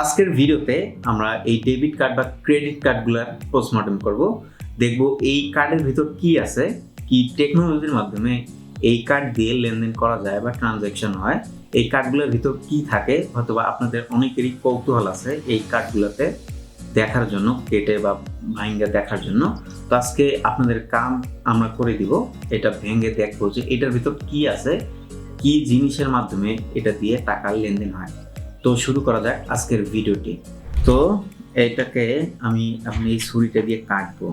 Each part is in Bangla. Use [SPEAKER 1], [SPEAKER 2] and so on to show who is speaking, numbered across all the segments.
[SPEAKER 1] আজকের ভিডিওতে আমরা এই ডেবিট কার্ড বা ক্রেডিট কার্ডগুলোর পোস্টমর্টম করব। দেখব এই কার্ডের ভিতর কি আছে, কি টেকনোলজির মাধ্যমে এই কার্ড দিয়ে লেনদেন করা যায় বা ট্রানজ্যাকশন হয়, এই কার্ডগুলোর ভিতর কি থাকে অথবা আপনাদের অনেকেরই কৌতূহল আছে এই কার্ডগুলোতে দেখার জন্য, কেটে বা ভাঙ্গে দেখার জন্য। তো আজকে আপনাদের কাম আমরা করে দিব, এটা ভেঙে দেখব যে এটার ভিতর কি আছে, কি জিনিসের মাধ্যমে এটা দিয়ে টাকার লেনদেন হয়। তো শুরু করা যাক আজকের ভিডিওটি। তো এটাকে আমি আপনি এই ছুরিটা দিয়ে কাটবো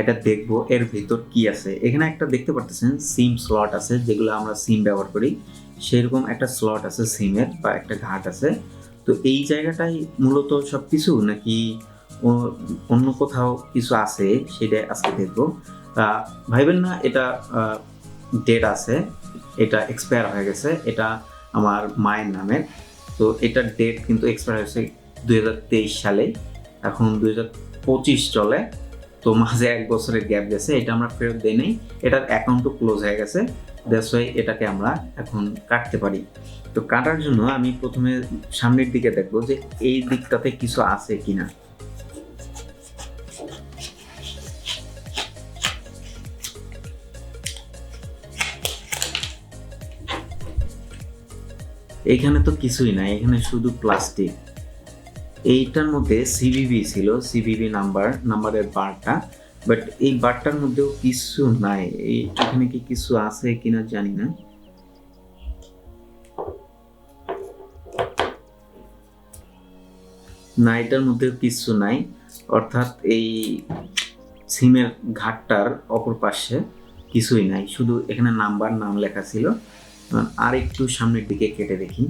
[SPEAKER 1] এটা দেখব এর ভিতর কি আছে। এখানে একটা দেখতে পারতেছেন, সিম স্লট আছে, যেগুলো আমরা সিম ব্যবহার করি। সেরকম একটা স্লট আছে সিমের বা একটা ঘাট আছে। তো এই জায়গাটাই মূলত সব কিছু নাকি অন্য কোথাও কিছু আছে? সেটা আজকে দেখব। ভাইবেন না, এটা ডেট আছে, এটা এক্সপায়ার হয়ে গেছে, এটা আমার মায়ের নামের। তো এটার ডেট কিন্তু এক্সপায়ার হয়েছে দুই হাজার তেইশ সালে। এখন দুই চলে। তো মাঝে এক বছরের গ্যাপ গেছে, এটা আমরা ফেরত দিই নাই। এটার অ্যাকাউন্টও ক্লোজ হয়ে গেছে। দ্যাটস ওয়াই এটাকে আমরা এখন কাটতে পারি। তো কাটার জন্য আমি প্রথমে সামনের দিকে দেখব যে এই দিকটাতে কিছু আছে কিনা। এইখানে তো কিছুই নাই, এখানে শুধু প্লাস্টিক এইটার মধ্যে সিবিবি ছিল সিবিবি নাম্বার নাম্বারের বারটা বাট এই বারটার মধ্যেও কিছু নাই। এখানে কি কিছু আছে কিনা জানি না। না, এটার মধ্যেও কিছু নাই। অর্থাৎ এই সিমের ঘাটটার অপর পাশে কিছুই নাই। শুধু এখানে নাম্বার, নাম লেখা ছিল। আর একটু সামনের দিকে কেটে দেখি।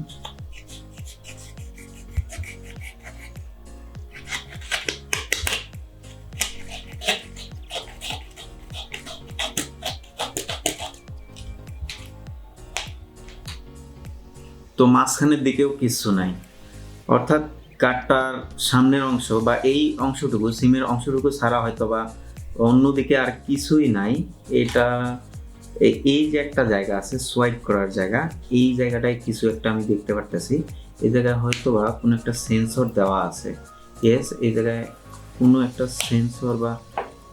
[SPEAKER 1] তো মাঝখানের দিকেও কিছু নাই। অর্থাৎ কাঠটার সামনের অংশ বা এই অংশটুকু, সিমের অংশটুকু ছাড়া হয়তো বা অন্যদিকে আর কিছুই নাই। এটা এই যে একটা জায়গা আছে সোয়াইপ করার জায়গা, এই জায়গাটায় কিছু একটা আমি দেখতে পারতেছি। এই জায়গায় হয়তো বা কোনো একটা সেন্সর দেওয়া আছে। ইয়েস এই জায়গায় কোনো একটা সেন্সর বা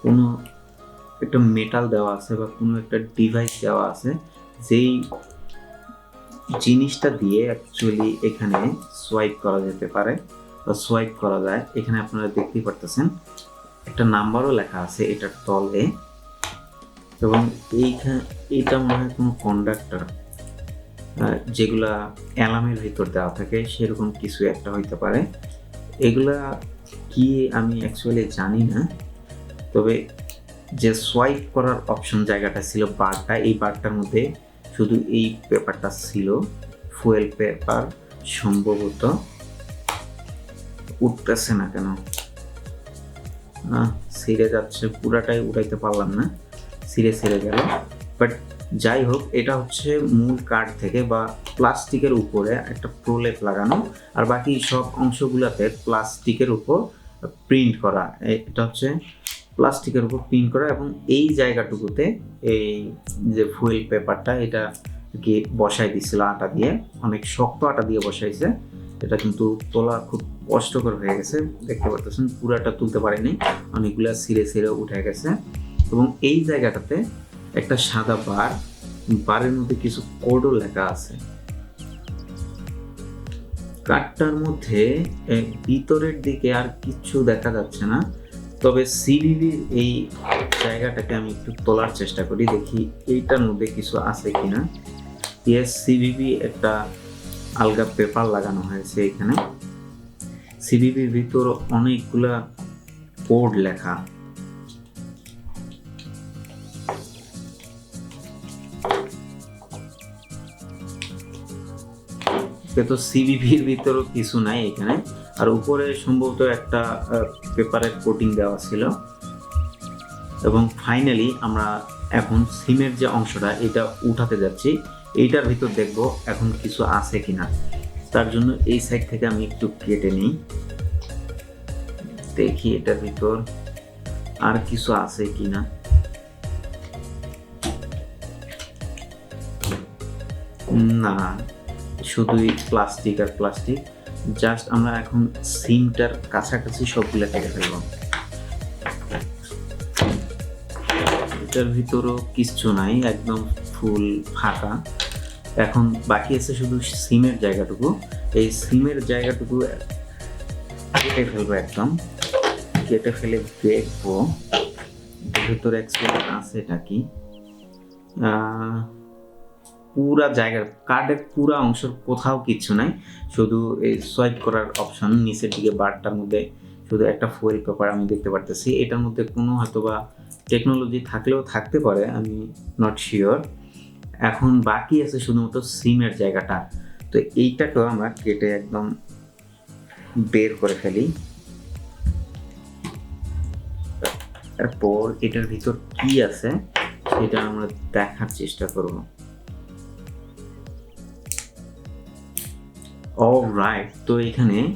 [SPEAKER 1] কোনো একটা মেটাল দেওয়া আছে বা কোনো একটা ডিভাইস দেওয়া আছে, যেই জিনিসটা দিয়ে অ্যাকচুয়ালি এখানে সোয়াইপ করা যেতে পারে বা সোয়াইপ করা যায়। এখানে আপনারা দেখতেই পারতেছেন, একটা নাম্বারও লেখা আছে এটার তলে। এবং এইখানে এইটা মনে হয় কোনো কন্ডাক্টর যেগুলা অ্যালার্মের ভিতর দেওয়া থাকে সেরকম কিছু একটা হইতে পারে। এগুলা কি আমি অ্যাকচুয়ালি জানি না তবে যে সোয়াইপ করার অপশন জায়গাটা ছিল বারটা এই বারটার মধ্যে শুধু এই পেপারটা ছিল। ফুয়েল পেপার সম্ভবত উঠতেছে না কেন? আহ, ছিঁড়ে যাচ্ছে পুরাটাই উঠাইতে পারলাম না। ছিঁড়ে ছিঁড়ে গেল। বাট যাই হোক, এটা হচ্ছে মূল কার্ড থেকে বা প্লাস্টিকের উপরে একটা প্রলেপ লাগানো আর বাকি সব অংশগুলোতে প্লাস্টিকের উপর প্রিন্ট করা। এটা হচ্ছে প্লাস্টিকের উপর প্রিন্ট করা এবং এই জায়গাটুকুতে এই যে ফুয়েল পেপারটা এটা কি বসাই দিছিল আটা দিয়ে। অনেক শক্ত আটা দিয়ে বসাইছে। এটা কিন্তু তোলা খুব কষ্টকর হয়ে গেছে। দেখতে পারতেছেন, পুরাটা তুলতে পারেনি। অনেকগুলো ছিঁড়ে সিরে উঠে গেছে। এবং এই জায়গাটাতে একটা সাদা বার, বারের মধ্যে কিছু কোডও লেখা আছে। কাঠটার মধ্যে ভিতরের দিকে আর কিছু দেখা যাচ্ছে না। তবে সিবিবির এই জায়গাটাকে আমি একটু তোলার চেষ্টা করি, দেখি এইটার মধ্যে কিছু আছে কিনা। ইয়েস সিবিবি একটা আলগা পেপার লাগানো হয়েছে এখানে। সিবিবির ভিতর অনেকগুলা কোড লেখা। তো সিবিবির ভিতরও কিছু নাই এখানে। আর উপরে সম্ভবত একটা পেপারের কোটিং দেওয়া ছিল। এবং ফাইনালি আমরা এখন সিমের যে অংশটা, এটা উঠাতে যাচ্ছি। এইটার ভিতর দেখব এখন কিছু আছে কিনা। তার জন্য এই সাইড থেকে আমি একটু কেটে নিই। দেখি এটার ভিতর আর কিছু আছে কিনা। না শুধুই প্লাস্টিক আর প্লাস্টিক জাস্ট আমরা এখন সিমটার কাছাকাছি সবগুলো কেটে ফেলব। এটার ভিতরও কিচ্ছু নাই, একদম ফুল ফাঁকা। এখন বাকি আছে শুধু সিমের জায়গাটুকু। এই সিমের জায়গাটুকু কেটে ফেলব একদম। কেটে ফেলে দেখব। ভিতরে অ্যাকচুয়ালি আছে এটা কি? পুরা জায়গার কার্ডের পুরা অংশের কোথাও কিচ্ছু নাই। শুধু এই সোয়াইপ করার অপশন নিচের দিকে বারটার মধ্যে শুধু একটা ফুয়েল পেপার আমি দেখতে পারতেছি। এটার মধ্যে কোনো হয়তো বা টেকনোলজি থাকলেও থাকতে পারে, আমি নট শিওর এখন বাকি আছে শুধুমাত্র সিমের জায়গাটা। তো এইটাকেও আমরা কেটে একদম বের করে ফেলি। তারপর এটার ভিতর কি আছে, সেটা আমরা দেখার চেষ্টা করব। রাইট তো এখানে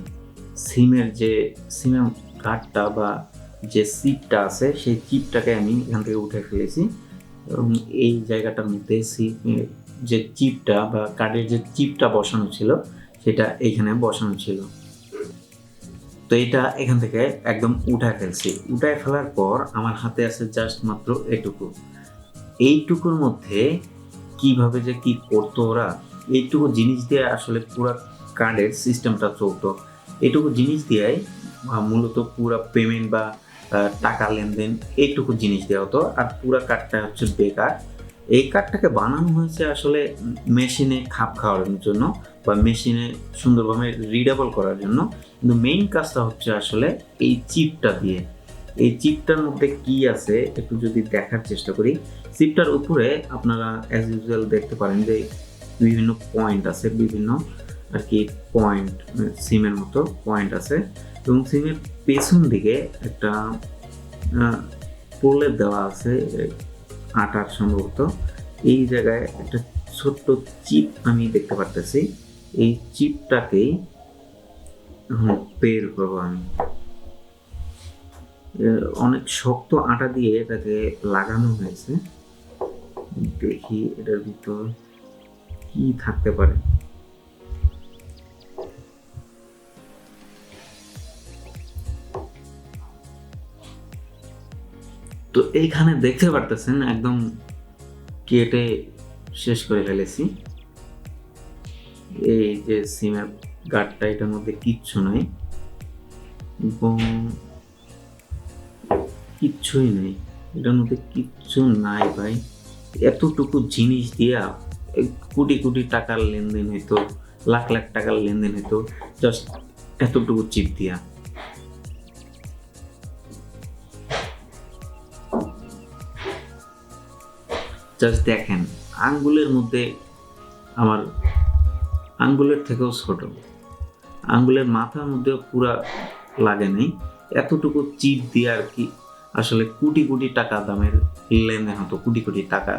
[SPEAKER 1] সিমের যে সিমের কার্ডটা বা যে চিপটা আছে, সেই চিপটাকে আমি এখান থেকে উঠে ফেলেছি। এবং এই জায়গাটার মধ্যে সি- যে চিপটা বা কার্ডের যে চিপটা বসানো ছিল, সেটা এইখানে বসানো ছিল। তো এটা এখান থেকে একদম উঠায় ফেলছি। উঠায় ফেলার পর আমার হাতে আছে জাস্ট মাত্র এটুকু। এইটুকুর মধ্যে কীভাবে যে কি করতো ওরা, এইটুকু জিনিস দিয়ে আসলে পুরো কার্ডের সিস্টেমটা চলতো। এটুকু জিনিস দিয়ে মূলত পুরো পেমেন্ট বা টাকা লেনদেন এইটুকু জিনিস দেওয়া হতো। আর পুরো কার্ডটা হচ্ছে বেকার। এই কার্ডটাকে বানানো হয়েছে আসলে মেশিনে খাপ খাওয়ানোর জন্য বা মেশিনে সুন্দরভাবে রিডেবল করার জন্য। কিন্তু মেইন কাজটা হচ্ছে আসলে এই চিপটা দিয়ে। এই চিপটার মধ্যে কি আছে একটু যদি দেখার চেষ্টা করি। চিপটার উপরে আপনারা অ্যাজ ইউজুয়াল দেখতে পারেন যে বিভিন্ন পয়েন্ট আছে, বিভিন্ন আর কি পয়েন্ট সিমের মতো পয়েন্ট আছে। এবং সিমের পেছন দিকে একটা প্রলেপ দেওয়া আছে, আটার সম্ভবত। এই জায়গায় একটা ছোট্ট চিপ আমি দেখতে পারতেছি। এই চিপটাকেই বের করব আমি। অনেক শক্ত আটা দিয়ে এটাকে লাগানো হয়েছে। দেখি এটার ভিতর কি থাকতে পারে। তো এইখানে দেখতে পারতেছেন একদম কেটে শেষ করে ফেলেছি। এই যে সিমের গার্ডটা এটার মধ্যে কিচ্ছু নাই। এবং কিচ্ছুই নেই। এটার মধ্যে কিচ্ছু নাই ভাই। এতটুকু জিনিস দিয়া কোটি কোটি টাকার লেনদেন হইতো, লাখ লাখ টাকার লেনদেন হইতো জাস্ট এতটুকু চিপ দিয়া। জাস্ট দেখেন, আঙ্গুলের মধ্যে আমার, আঙ্গুলের থেকেও ছোট। আঙ্গুলের মাথার মধ্যেও পুরা লাগে নেই। এতটুকু চিপ দিয়ে আর কি আসলে কোটি কোটি টাকা দামের লেনদেন হতো, কোটি কোটি টাকা।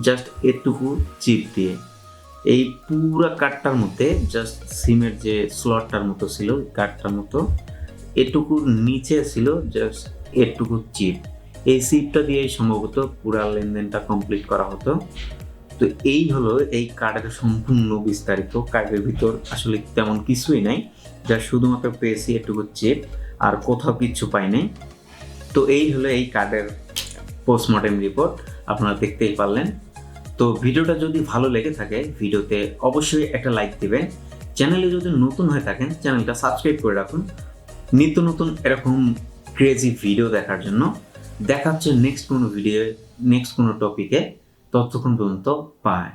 [SPEAKER 1] জাস্ট এটুকু চিপ দিয়ে। এই পুরো কার্ডটার মধ্যে জাস্ট সিমের যে স্লটটার মতো ছিল কার্ডটার মতো, এটুকুর নিচে ছিল জাস্ট এটুকু চিপ। এই চিপটা দিয়েই সম্ভবত পুরা লেনদেনটা কমপ্লিট করা হতো। তো এই হলো এই কার্ডের সম্পূর্ণ বিস্তারিত, কার্ডের ভিতর আসলে তেমন কিছুই নাই, যা শুধুমাত্র পেয়েছি এটুকু চিপ আর কোথাও কিচ্ছু পাই নাই। তো এই হলো এই কার্ডের পোস্টমর্টেম রিপোর্ট আপনারা দেখতেই পারলেন। তো ভিডিওটা যদি ভালো লেগে থাকে, ভিডিওতে অবশ্যই একটা লাইক দিবেন। চ্যানেলে যদি নতুন হয়ে থাকেন, চ্যানেলটা সাবস্ক্রাইব করে রাখুন। নিত্য নতুন এরকম ক্রেজি ভিডিও দেখার জন্য। দেখা হচ্ছে নেক্সট কোনো ভিডিও নেক্সট কোনো টপিকে ততক্ষণ পর্যন্ত পায়